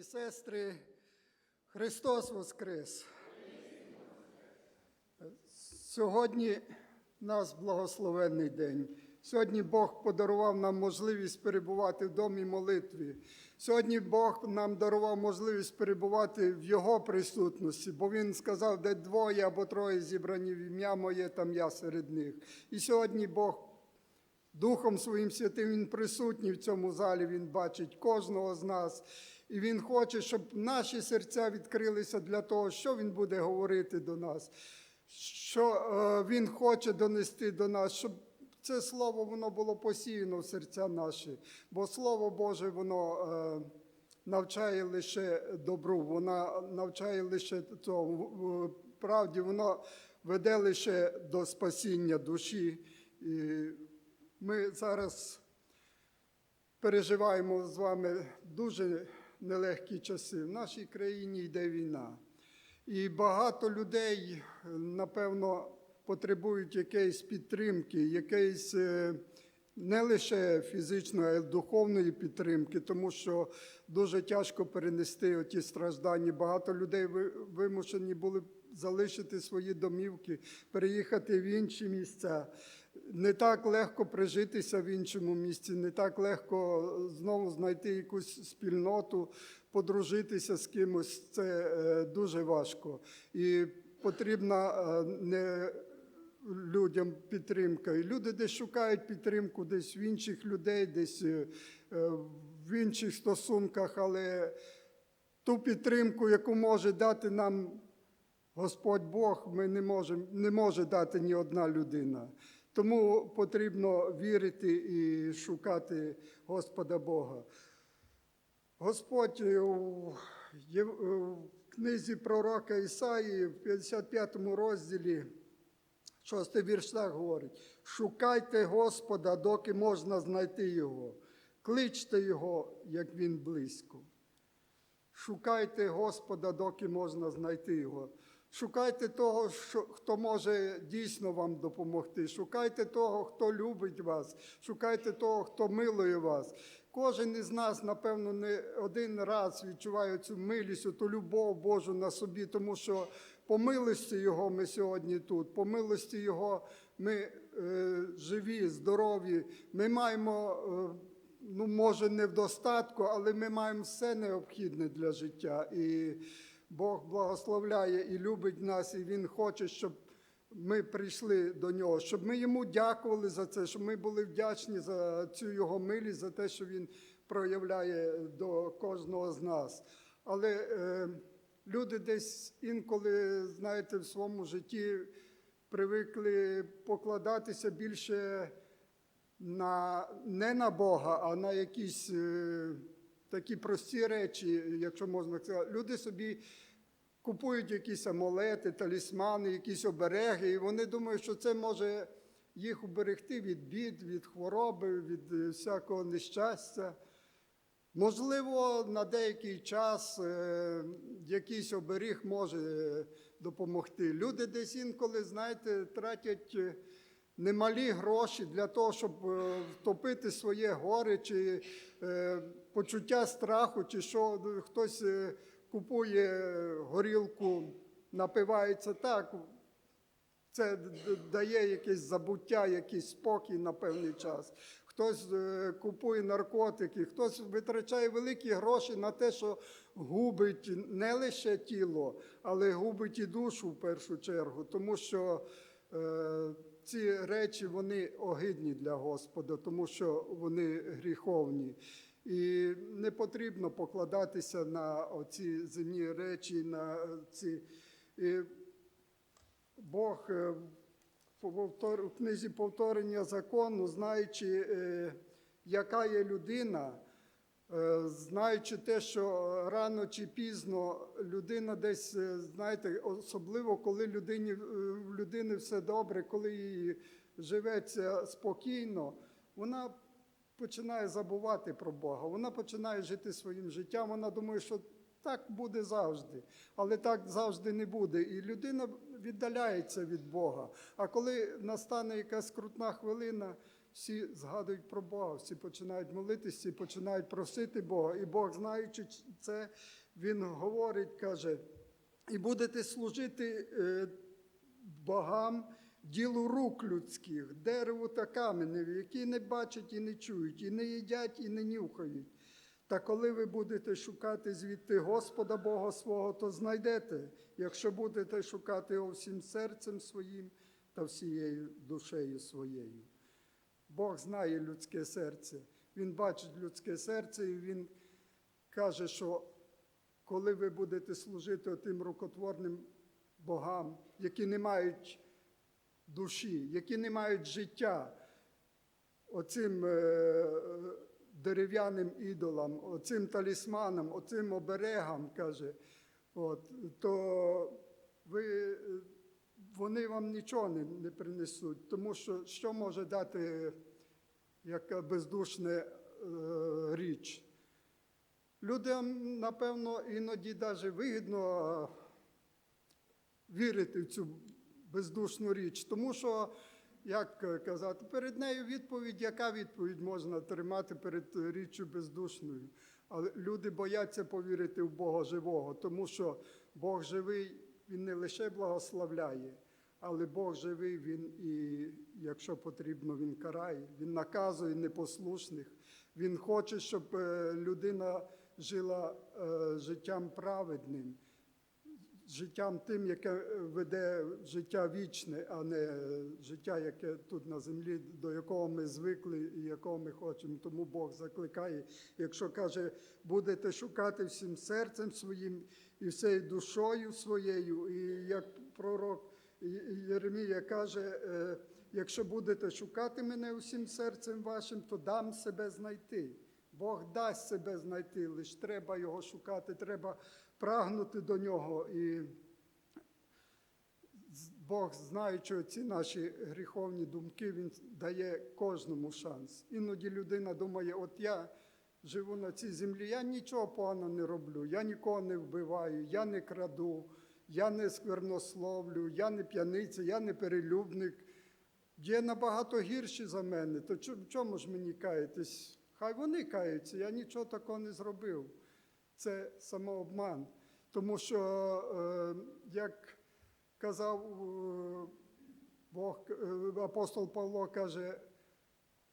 і сестри, Христос Воскрес! Сьогодні нас благословенний день. Сьогодні Бог подарував нам можливість перебувати в домі молитві. Сьогодні Бог нам дарував можливість перебувати в Його присутності, бо Він сказав, де двоє або троє зібрані в ім'я моє, там я серед них. І сьогодні Бог Духом Своїм Святим Він присутній в цьому залі, Він бачить кожного з нас. І Він хоче, щоб наші серця відкрилися для того, що Він буде говорити до нас, що е, Він хоче донести до нас, щоб це слово воно було посіяно в серця наші. Бо Слово Боже, воно е, навчає лише добру, воно навчає лише цьому в правді, воно веде лише до спасіння душі. І ми зараз переживаємо з вами дуже нелегкі часи. В нашій країні йде війна. І багато людей, напевно, потребують якоїсь підтримки, якоїсь е, не лише фізичної, а й духовної підтримки, тому що дуже тяжко перенести оті страждання. Багато людей вимушені були залишити свої домівки, переїхати в інші місця. Не так легко прижитися в іншому місці, не так легко знову знайти якусь спільноту, подружитися з кимось. Це е, дуже важко. І потрібна е, не людям підтримка. І люди десь шукають підтримку, десь в інших людей, десь е, е, в інших стосунках, але ту підтримку, яку може дати нам Господь Бог, ми не можемо, не може дати ні одна людина. Тому потрібно вірити і шукати Господа Бога. Господь е, у е, книзі пророка Ісаї в 55 розділі, 6 вірш говорить: шукайте Господа, доки можна знайти Його, кличте Його, як Він близько. Шукайте Господа, доки можна знайти Його. Шукайте того, хто може дійсно вам допомогти. Шукайте того, хто любить вас. Шукайте того, хто милує вас. Кожен із нас, напевно, не один раз відчуває цю милість, ту любов Божу на собі, тому що по милості Його ми сьогодні тут, по милості Його ми е, живі, здорові. Ми маємо. Е, ну, може, не в достатку, але ми маємо все необхідне для життя. І Бог благословляє і любить нас, і Він хоче, щоб ми прийшли до нього, щоб ми йому дякували за це, щоб ми були вдячні за цю його милість, за те, що він проявляє до кожного з нас. Але е, люди десь інколи, знаєте, в своєму житті привикли покладатися більше на, не на Бога, а на якісь е, такі прості речі, якщо можна сказати. Люди собі купують якісь амулети, талісмани, якісь обереги, і вони думають, що це може їх уберегти від бід, від хвороби, від е, всякого нещастя. Можливо, на деякий час е, якийсь оберіг може допомогти. Люди десь інколи, знаєте, тратять е, немалі гроші для того, щоб втопити своє горе чи почуття страху, чи що хтось е, купує горілку, напивається так. Це дає якесь забуття, якийсь спокій на певний час. Хтось е, купує наркотики, хтось витрачає великі гроші на те, що губить не лише тіло, але губить і душу в першу чергу, тому що е, ці речі вони огидні для Господа, тому що вони гріховні. І не потрібно покладатися на оці земні речі, на ці. І Бог е, в книзі повторення закону, знаючи, е, яка є людина, е, знаючи те, що рано чи пізно людина десь, е, знаєте, особливо коли людині, е, в людини все добре, коли їй живеться спокійно, вона починає забувати про Бога, вона починає жити своїм життям, вона думає, що так буде завжди, але так завжди не буде. І людина віддаляється від Бога. А коли настане якась скрутна хвилина, всі згадують про Бога, всі починають молитися, всі починають просити Бога. І Бог, знаючи це, Він говорить, каже, і будете служити е, богам ділу рук людських, дереву та каменеві, які не бачать і не чують, і не їдять, і не нюхають. Та коли ви будете шукати звідти Господа Бога свого, то знайдете, якщо будете шукати його всім серцем своїм та всією душею своєю. Бог знає людське серце, Він бачить людське серце, і Він каже, що коли ви будете служити тим рукотворним богам, які не мають душі, які не мають життя, оцим е, дерев'яним ідолам, оцим талісманам, оцим оберегам, каже, от, то ви, вони вам нічого не, не принесуть, тому що що може дати яка бездушна е, річ? Людям, напевно, іноді навіть вигідно вірити в цю бездушну річ, тому що, як е, казати, перед нею відповідь, яка відповідь можна тримати перед річчю бездушною? Але люди бояться повірити в Бога живого, тому що Бог живий, Він не лише благословляє, але Бог живий, Він і, якщо потрібно, Він карає, Він наказує непослушних. Він хоче, щоб е, людина жила е, життям праведним життям тим, яке е, веде життя вічне, а не е, життя, яке тут на землі, до якого ми звикли і якого ми хочемо. Тому Бог закликає, якщо каже, будете шукати всім серцем своїм і всією душою своєю, і як пророк Єремія каже, е, якщо будете шукати мене усім серцем вашим, то дам себе знайти. Бог дасть себе знайти, лише треба його шукати, треба прагнути до нього. І Бог, знаючи ці наші гріховні думки, Він дає кожному шанс. Іноді людина думає, от я живу на цій землі, я нічого поганого не роблю, я нікого не вбиваю, я не краду, я не сквернословлю, я не п'яниця, я не перелюбник. Є набагато гірші за мене, то чому ж мені каятись? Хай вони каються, я нічого такого не зробив. Це самообман. Тому що, е, як казав е, Бог, е, апостол Павло каже,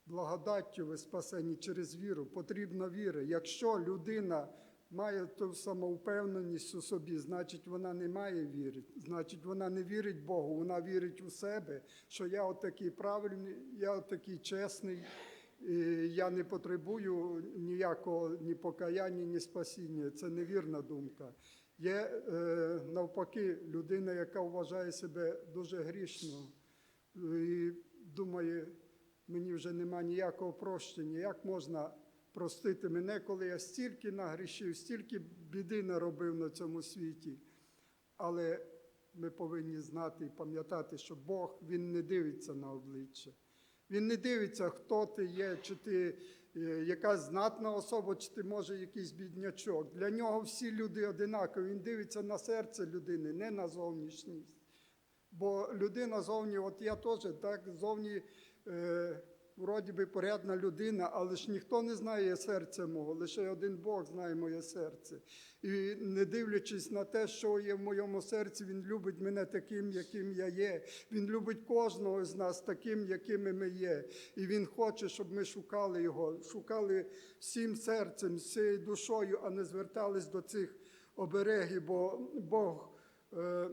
благодаттю ви спасені через віру, потрібна віра. Якщо людина має ту самовпевненість у собі, значить вона не має віри, значить вона не вірить Богу, вона вірить у себе, що я отакий правильний, я отакий чесний. І я не потребую ніякого ні покаяння, ні спасіння. Це невірна думка. Є е, навпаки людина, яка вважає себе дуже грішно і думає, мені вже нема ніякого прощення. Як можна простити мене, коли я стільки нагрішив, стільки біди наробив на цьому світі? Але ми повинні знати і пам'ятати, що Бог Він не дивиться на обличчя. Він не дивиться, хто ти є, чи ти е, якась знатна особа, чи ти може якийсь біднячок. Для нього всі люди одинакові. Він дивиться на серце людини, не на зовнішність. Бо людина зовні, от я теж так зовні. Е, Вроді би порядна людина, але ж ніхто не знає серця мого, лише один Бог знає моє серце. І не дивлячись на те, що є в моєму серці, Він любить мене таким, яким я є. Він любить кожного з нас таким, якими ми є. І Він хоче, щоб ми шукали Його, шукали всім серцем, всією душою, а не звертались до цих оберегів, бо Бог е,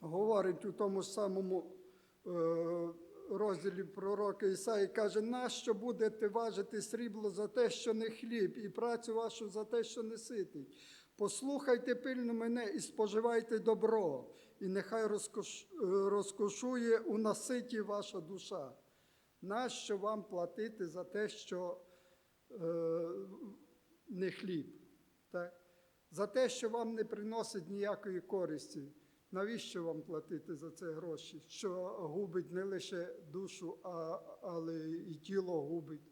говорить у тому самому. Е, розділі пророка Ісаї каже, нащо будете важити срібло за те, що не хліб, і працю вашу за те, що не ситить. Послухайте пильно мене і споживайте добро, і нехай розкош... розкошує у наситі ваша душа. Нащо вам платити за те, що е, не хліб? Так? За те, що вам не приносить ніякої користі. Навіщо вам платити за це гроші? Що губить не лише душу, а, але і тіло губить.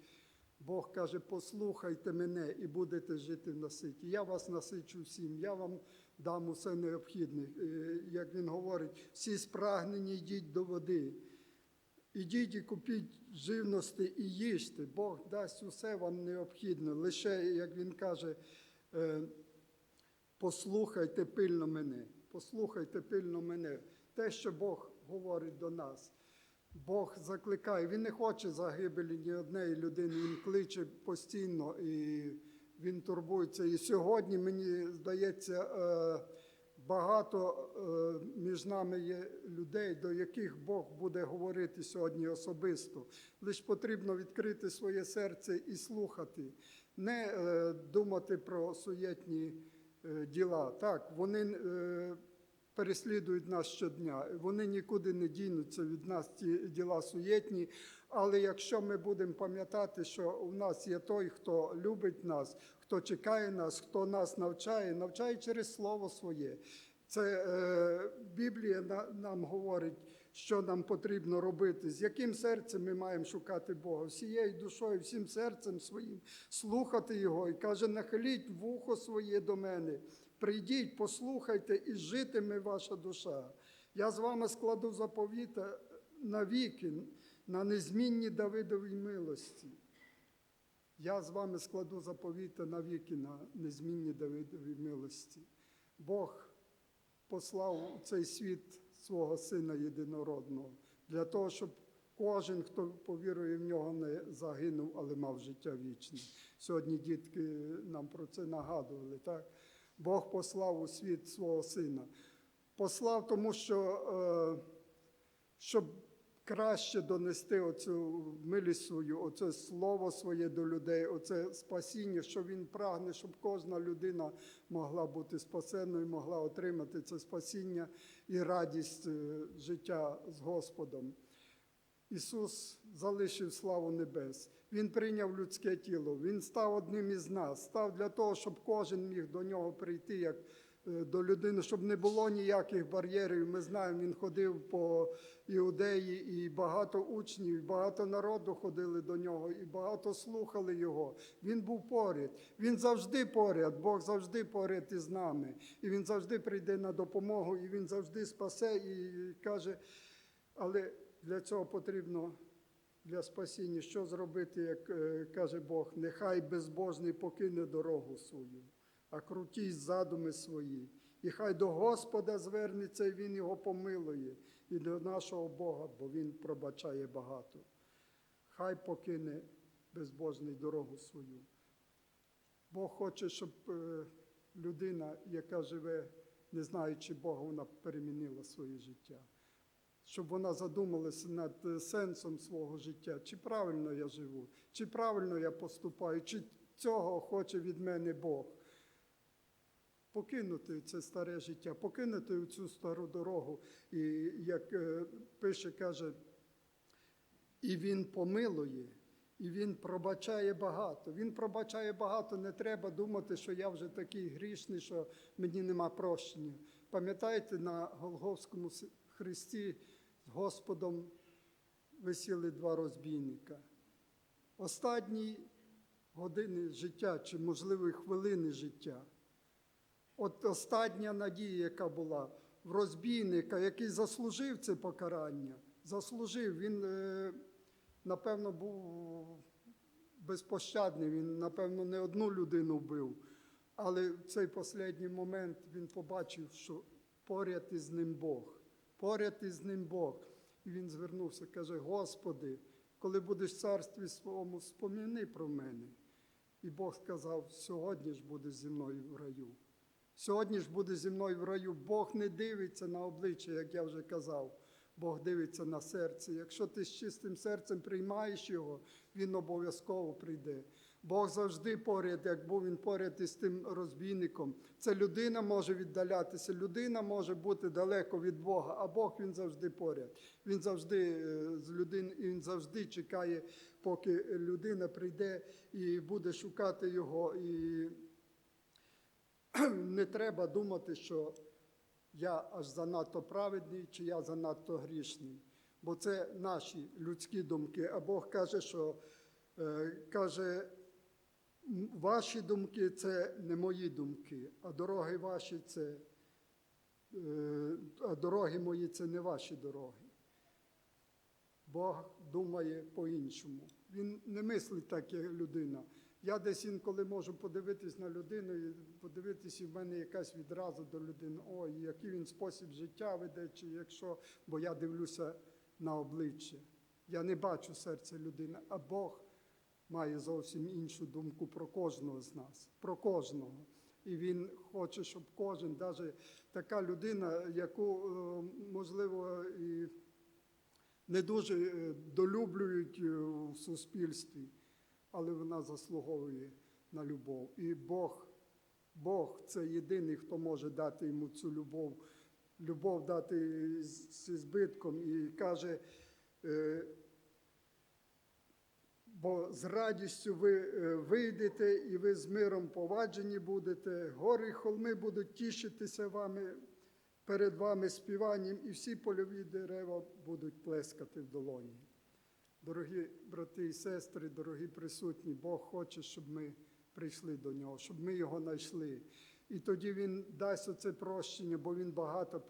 Бог каже: послухайте мене і будете жити в наситі. Я вас насичу всім, я вам дам усе необхідне. Е, Як він говорить, всі спрагнені йдіть до води. Ідіть і купіть живності і їжте. Бог дасть усе вам необхідне. Лише, як він каже, е, послухайте пильно мене. Послухайте пильно мене. Те, що Бог говорить до нас. Бог закликає, Він не хоче загибелі ні однієї людини, Він кличе постійно і Він турбується. І сьогодні, мені здається, е, багато е, між нами є людей, до яких Бог буде говорити сьогодні особисто. Лише потрібно відкрити своє серце і слухати, не е, думати про суєтні діла. Так, вони. е, переслідують нас щодня. Вони нікуди не дінуться від нас ті діла суєтні. Але якщо ми будемо пам'ятати, що у нас є той, хто любить нас, хто чекає нас, хто нас навчає, навчає через слово своє. Це е, Біблія на, нам говорить, що нам потрібно робити, з яким серцем ми маємо шукати Бога, всією душою, всім серцем своїм, слухати Його. І каже, нахиліть вухо своє до мене. Прийдіть, послухайте, і житиме ваша душа. Я з вами складу заповіта навіки, на незмінні Давидовій милості. Я з вами складу заповіта навіки на незмінні Давидовій милості. Бог послав у цей світ свого Сина єдинородного для того, щоб кожен, хто повірує в нього, не загинув, але мав життя вічне. Сьогодні дітки нам про це нагадували. так? Бог послав у світ свого сина. Послав, тому що, е, щоб краще донести оцю милість свою, оце слово своє до людей, оце спасіння, що він прагне, щоб кожна людина могла бути спасеною, могла отримати це спасіння і радість е, життя з Господом. Ісус залишив славу небес. Він прийняв людське тіло. Він став одним із нас, став для того, щоб кожен міг до нього прийти як до людини, щоб не було ніяких бар'єрів. Ми знаємо, він ходив по Іудеї, і багато учнів, і багато народу ходили до нього, і багато слухали його. Він був поряд. Він завжди поряд. Бог завжди поряд із нами. І він завжди прийде на допомогу, і він завжди спасе і каже, але для цього потрібно для спасіння, що зробити, як е, каже Бог, нехай безбожний покине дорогу свою, а крутій задуми свої. І хай до Господа звернеться, і Він його помилує, і до нашого Бога, бо Він пробачає багато. Хай покине безбожний дорогу свою. Бог хоче, щоб е, людина, яка живе, не знаючи Бога, вона перемінила своє життя щоб вона задумалася над е, сенсом свого життя, чи правильно я живу, чи правильно я поступаю, чи цього хоче від мене Бог. Покинути це старе життя, покинути цю стару дорогу. І як е, пише, каже, і він помилує, і він пробачає багато. Він пробачає багато, не треба думати, що я вже такий грішний, що мені нема прощення. Пам'ятаєте, на Голговському хресті з Господом висіли два розбійника. Останні години життя, чи, можливо, хвилини життя. От остання надія, яка була в розбійника, який заслужив це покарання, заслужив. Він, е, напевно, був безпощадний, він, напевно, не одну людину вбив. Але в цей останній момент він побачив, що поряд із ним Бог, поряд із ним Бог. І він звернувся, каже: Господи, коли будеш в царстві своєму, споміни про мене. І Бог сказав: сьогодні ж буде зі мною в раю. Сьогодні ж буде зі мною в раю. Бог не дивиться на обличчя, як я вже казав. Бог дивиться на серце. Якщо ти з чистим серцем приймаєш його, він обов'язково прийде. Бог завжди поряд, як був він поряд із тим розбійником. Це людина може віддалятися, людина може бути далеко від Бога, а Бог він завжди поряд. Він завжди е, з людин, він завжди чекає, поки людина прийде і буде шукати його. І не треба думати, що я аж занадто праведний чи я занадто грішний. Бо це наші людські думки. А Бог каже, що е, каже, ваші думки це не мої думки, а дороги ваші це, е, а дороги мої це не ваші дороги. Бог думає по-іншому. Він не мислить так, як людина. Я десь інколи можу подивитись на людину і подивитись, і в мене якась відразу до людини, ой, який він спосіб життя веде, чи якщо, бо я дивлюся на обличчя. Я не бачу серця людини, а Бог має зовсім іншу думку про кожного з нас, про кожного. І він хоче, щоб кожен, навіть така людина, яку, е, можливо, і не дуже е, долюблюють е, в суспільстві, але вона заслуговує на любов. І Бог, Бог це єдиний, хто може дати йому цю любов, любов дати з збитком. І каже, е, бо з радістю ви е, вийдете і ви з миром поваджені будете, гори й холми будуть тішитися вами, перед вами співанням, і всі польові дерева будуть плескати в долоні. Дорогі брати і сестри, дорогі присутні, Бог хоче, щоб ми прийшли до нього, щоб ми його знайшли. І тоді Він дасть оце прощення, бо Він багато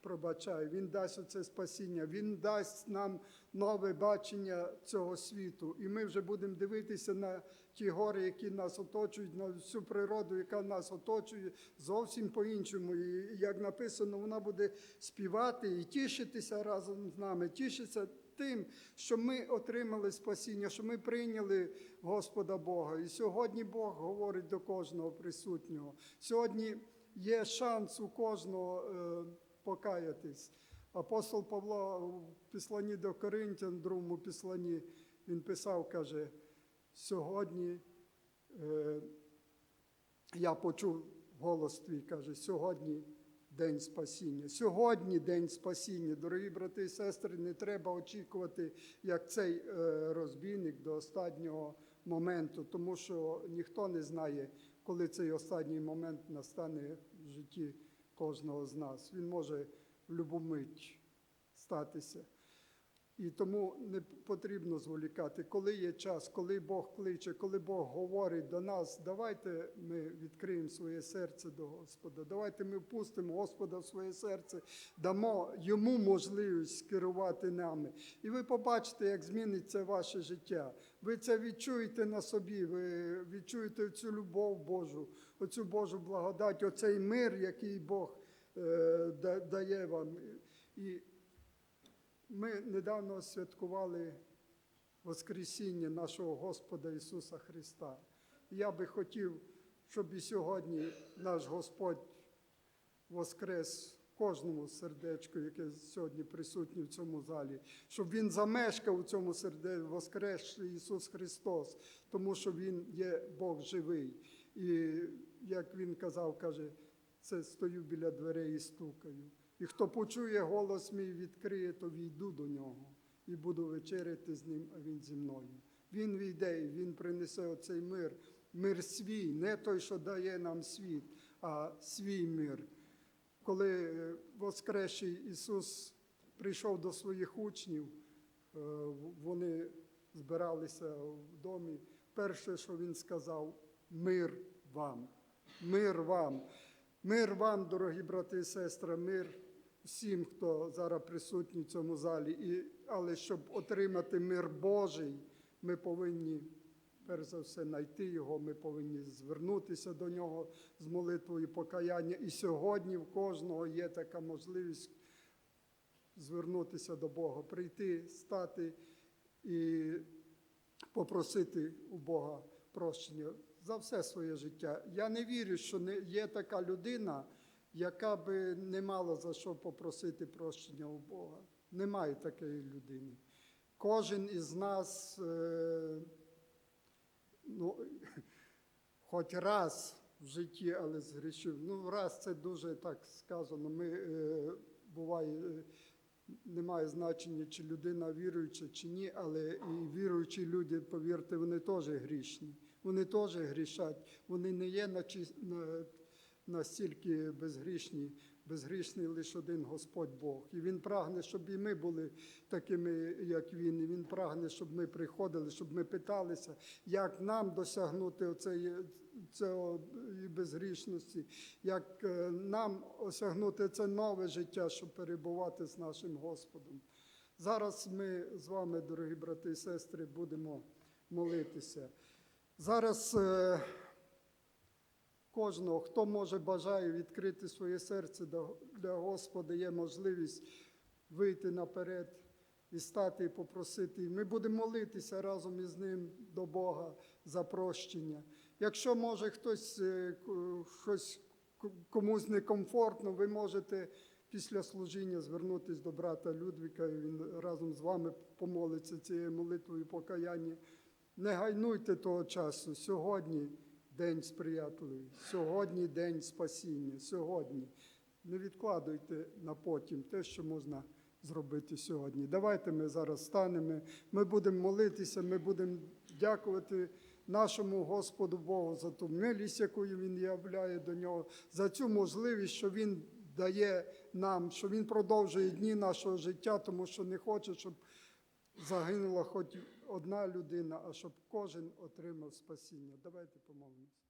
пробачає. Він дасть оце спасіння, Він дасть нам нове бачення цього світу. І ми вже будемо дивитися на ті гори, які нас оточують, на всю природу, яка нас оточує, зовсім по-іншому. І як написано, вона буде співати і тішитися разом з нами, тішитися тим, що ми отримали спасіння, що ми прийняли Господа Бога. І сьогодні Бог говорить до кожного присутнього. Сьогодні є шанс у кожного е, покаятись. Апостол Павло в післанні до Коринтян, другому післанні, він писав, каже, сьогодні е, я почув голос твій, каже, сьогодні день спасіння. Сьогодні день спасіння. Дорогі брати і сестри, не треба очікувати, як цей е, розбійник до останнього моменту, тому що ніхто не знає, коли цей останній момент настане в житті кожного з нас. Він може в любу мить статися. І тому не потрібно зволікати. Коли є час, коли Бог кличе, коли Бог говорить до нас, давайте ми відкриємо своє серце до Господа. Давайте ми впустимо Господа в своє серце, дамо йому можливість керувати нами. І ви побачите, як зміниться ваше життя. Ви це відчуєте на собі, ви відчуєте цю любов Божу, оцю Божу благодать, оцей мир, який Бог е, дає вам. І ми недавно святкували Воскресіння нашого Господа Ісуса Христа. Я би хотів, щоб і сьогодні наш Господь воскрес кожному сердечку, яке сьогодні присутнє в цьому залі, щоб Він замешкав у цьому сердечку, воскрес Ісус Христос, тому що Він є Бог живий. І як Він казав, каже, це стою біля дверей і стукаю. І хто почує голос мій, відкриє, то війду до нього і буду вечеряти з ним, а він зі мною. Він війде, і він принесе оцей мир, мир свій, не той, що дає нам світ, а свій мир. Коли е, Воскресший Ісус прийшов до своїх учнів, е, вони збиралися в домі. Перше, що Він сказав, мир вам, мир вам. Мир вам, дорогі брати і сестри, мир всім, хто зараз присутній в цьому залі. І, але щоб отримати мир Божий, ми повинні, перш за все, знайти його, ми повинні звернутися до нього з молитвою покаяння. І сьогодні в кожного є така можливість звернутися до Бога, прийти, стати і попросити у Бога прощення за все своє життя. Я не вірю, що не є така людина, яка би не мала за що попросити прощення у Бога. Немає такої людини. Кожен із нас, е, ну, хоч раз в житті, але згрішив. Ну, раз це дуже так сказано. Ми е, буває. е, немає значення, чи людина віруюча, чи ні, але і віруючі люди, повірте, вони теж грішні. Вони теж грішать. Вони не є на- настільки безгрішні. Безгрішний лише один Господь Бог. І Він прагне, щоб і ми були такими, як Він. І Він прагне, щоб ми приходили, щоб ми питалися, як нам досягнути оцеї, цього безгрішності, як е, нам осягнути це нове життя, щоб перебувати з нашим Господом. Зараз ми з вами, дорогі брати і сестри, будемо молитися. Зараз е, кожного, хто може бажає відкрити своє серце для Господа, є можливість вийти наперед і стати і попросити. Ми будемо молитися разом із ним до Бога за прощення. Якщо може хтось е, щось комусь некомфортно, ви можете після служіння звернутися до брата Людвіка, і він разом з вами помолиться цією молитвою покаяння. Не гайнуйте того часу. Сьогодні день сприятливий, сьогодні день спасіння, сьогодні. Не відкладуйте на потім те, що можна зробити сьогодні. Давайте ми зараз станемо, ми будемо молитися, ми будемо дякувати нашому Господу Богу за ту милість, яку Він являє до нього, за цю можливість, що Він дає нам, що Він продовжує дні нашого життя, тому що не хоче, щоб загинула хоч одна людина, а щоб кожен отримав спасіння. Давайте помолимося.